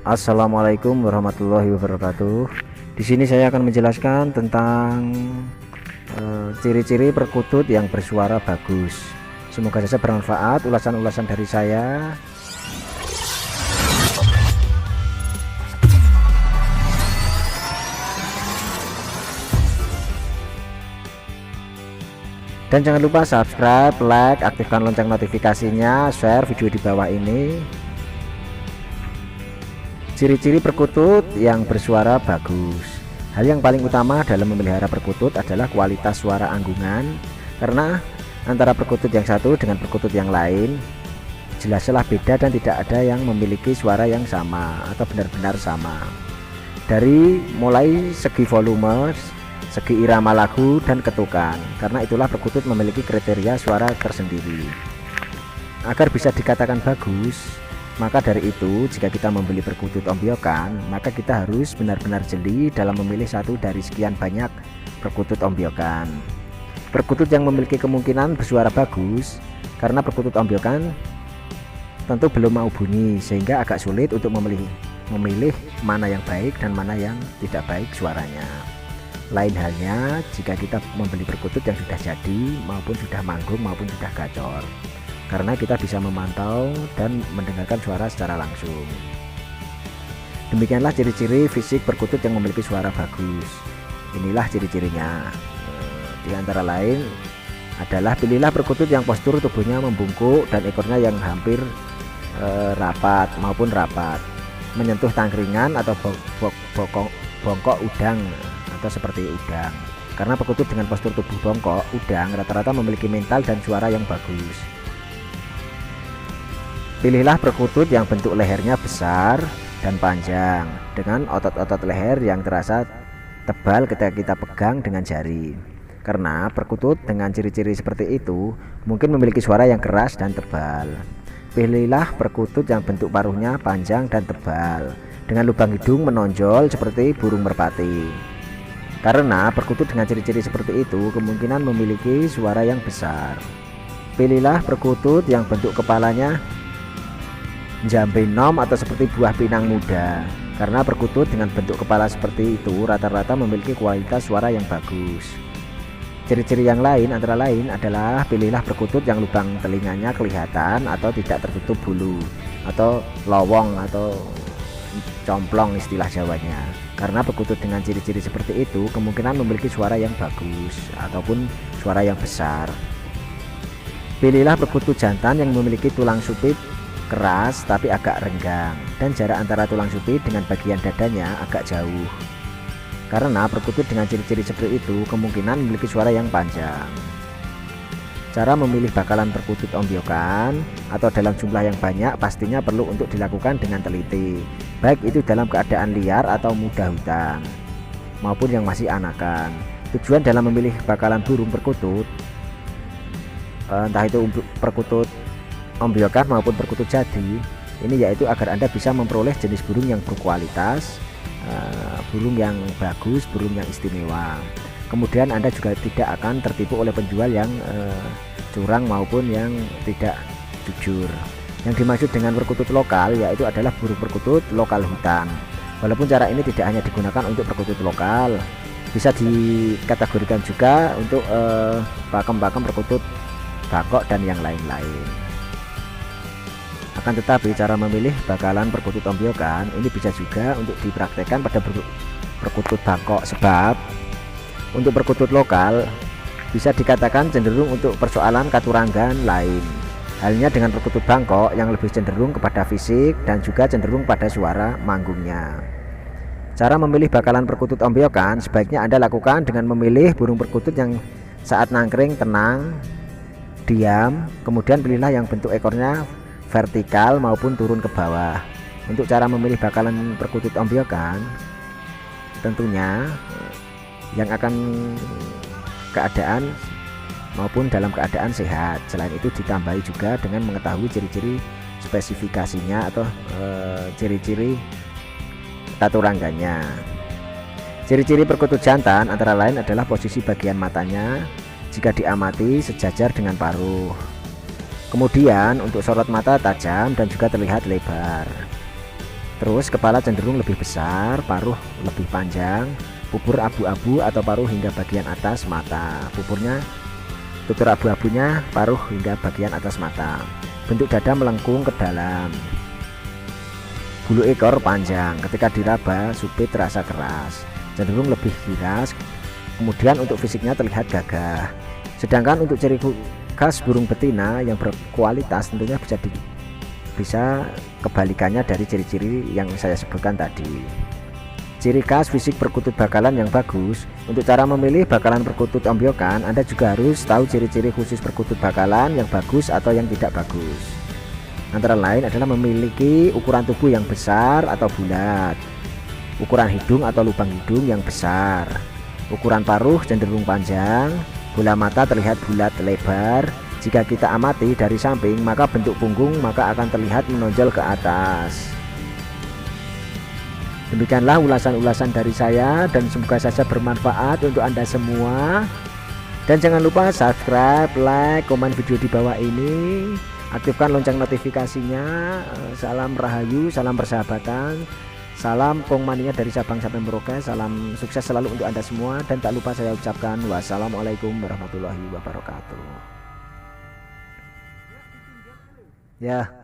Assalamualaikum warahmatullahi wabarakatuh. Di sini saya akan menjelaskan tentang eh, ciri-ciri uh, perkutut yang bersuara bagus. Semoga saja bermanfaat ulasan-ulasan dari saya. Dan jangan lupa subscribe, like, aktifkan lonceng notifikasinya, share video di bawah ini Ciri-ciri perkutut yang bersuara bagus. Hal yang paling utama dalam memelihara perkutut adalah kualitas suara anggungan karena antara perkutut yang satu dengan perkutut yang lain jelaslah beda dan tidak ada yang memiliki suara yang sama atau benar-benar sama. Dari mulai segi volume, segi irama lagu dan ketukan. Karena itulah perkutut memiliki kriteria suara tersendiri. Agar bisa dikatakan bagus, maka dari itu, jika kita membeli perkutut ombyokan, maka kita harus benar-benar jeli dalam memilih satu dari sekian banyak perkutut ombyokan. Perkutut yang memiliki kemungkinan bersuara bagus, karena perkutut ombyokan tentu belum mau bunyi, sehingga agak sulit untuk memilih, memilih mana yang baik dan mana yang tidak baik suaranya. Lain halnya jika kita membeli perkutut yang sudah jadi, maupun sudah manggung, maupun sudah gacor karena kita bisa memantau dan mendengarkan suara secara langsung. Demikianlah ciri-ciri fisik perkutut yang memiliki suara bagus. Inilah ciri-cirinya. Eh, di antara lain adalah pilihlah perkutut yang postur tubuhnya membungkuk dan ekornya yang hampir e, rapat maupun rapat, menyentuh tangkringan atau bokok, bongkok udang atau seperti udang. Karena perkutut dengan postur tubuh bongkok, udang rata-rata memiliki mental dan suara yang bagus. Pilihlah perkutut yang bentuk lehernya besar dan panjang dengan otot-otot leher yang terasa tebal ketika kita pegang dengan jari. Karena perkutut dengan ciri-ciri seperti itu mungkin memiliki suara yang keras dan tebal. Pilihlah perkutut yang bentuk paruhnya panjang dan tebal dengan lubang hidung menonjol seperti burung merpati. Karena perkutut dengan ciri-ciri seperti itu kemungkinan memiliki suara yang besar. Pilihlah perkutut yang bentuk kepalanya jambe nom atau seperti buah pinang muda. Karena perkutut dengan bentuk kepala seperti itu rata-rata memiliki kualitas suara yang bagus. Ciri-ciri yang lain antara lain adalah pilihlah perkutut yang lubang telinganya kelihatan atau tidak tertutup bulu atau lowong atau complong istilah Jawanya. Karena perkutut dengan ciri-ciri seperti itu kemungkinan memiliki suara yang bagus ataupun suara yang besar. Pilihlah perkutut jantan yang memiliki tulang supit keras tapi agak renggang dan jarak antara tulang supit dengan bagian dadanya agak jauh. Karena perkutut dengan ciri-ciri seperti itu kemungkinan memiliki suara yang panjang. Cara memilih bakalan perkutut ombyokan atau dalam jumlah yang banyak pastinya perlu untuk dilakukan dengan teliti, baik itu dalam keadaan liar atau muda hutan maupun yang masih anakan. Tujuan dalam memilih bakalan burung perkutut eh, entah itu perkutut ombyokan maupun perkutut jadi ini yaitu agar Anda bisa memperoleh jenis burung yang berkualitas uh, burung yang bagus burung yang istimewa. Kemudian Anda juga tidak akan tertipu oleh penjual yang uh, curang maupun yang tidak jujur. Yang dimaksud dengan perkutut lokal yaitu adalah burung perkutut lokal hutan. Walaupun cara ini tidak hanya digunakan untuk perkutut lokal bisa dikategorikan juga untuk pakem-pakem perkutut bakok dan yang lain-lain akan tetapi cara memilih bakalan perkutut ombyokan ini bisa juga untuk dipraktekkan pada perkutut bangkok. Sebab untuk perkutut lokal bisa dikatakan cenderung untuk persoalan katurangan lain. Halnya dengan perkutut bangkok yang lebih cenderung kepada fisik dan juga cenderung pada suara manggungnya. Cara memilih bakalan perkutut ombyokan sebaiknya anda lakukan dengan memilih burung perkutut yang saat nangkring tenang diam kemudian pilihlah yang bentuk ekornya vertikal maupun turun ke bawah. Untuk cara memilih bakalan perkutut ombyokan tentunya yang akan keadaan maupun dalam keadaan sehat. Selain itu ditambahi juga dengan mengetahui ciri-ciri spesifikasinya atau eh, ciri-ciri e, tatu rangganya ciri-ciri perkutut jantan antara lain adalah posisi bagian matanya. Jika diamati sejajar dengan paruh Kemudian untuk sorot mata tajam dan juga terlihat lebar. Terus kepala cenderung lebih besar, paruh lebih panjang, pupur abu-abu atau paruh hingga bagian atas mata. Pupurnya tutur abu-abunya paruh hingga bagian atas mata. Bentuk dada melengkung ke dalam. Bulu ekor panjang, ketika diraba supit terasa keras, cenderung lebih giras. Kemudian untuk fisiknya terlihat gagah. Sedangkan untuk ciri khas burung betina yang berkualitas tentunya bisa di, bisa kebalikannya dari ciri-ciri yang saya sebutkan tadi. Ciri khas fisik perkutut bakalan yang bagus. Untuk cara memilih bakalan perkutut ombyokan Anda juga harus tahu ciri-ciri khusus perkutut bakalan yang bagus atau yang tidak bagus. Antara lain adalah memiliki ukuran tubuh yang besar atau bulat ukuran hidung atau lubang hidung yang besar ukuran paruh cenderung panjang bola mata terlihat bulat lebar jika kita amati dari samping, maka bentuk punggung maka akan terlihat menonjol ke atas. Demikianlah ulasan-ulasan dari saya dan semoga saja bermanfaat untuk Anda semua. Dan jangan lupa subscribe, like, komen video di bawah ini. Aktifkan lonceng notifikasinya. Salam rahayu, salam persahabatan. Salam Pongmania dari Sabang sampai Merauke. Salam sukses selalu untuk Anda semua dan tak lupa saya ucapkan wassalamualaikum warahmatullahi wabarakatuh. Ya.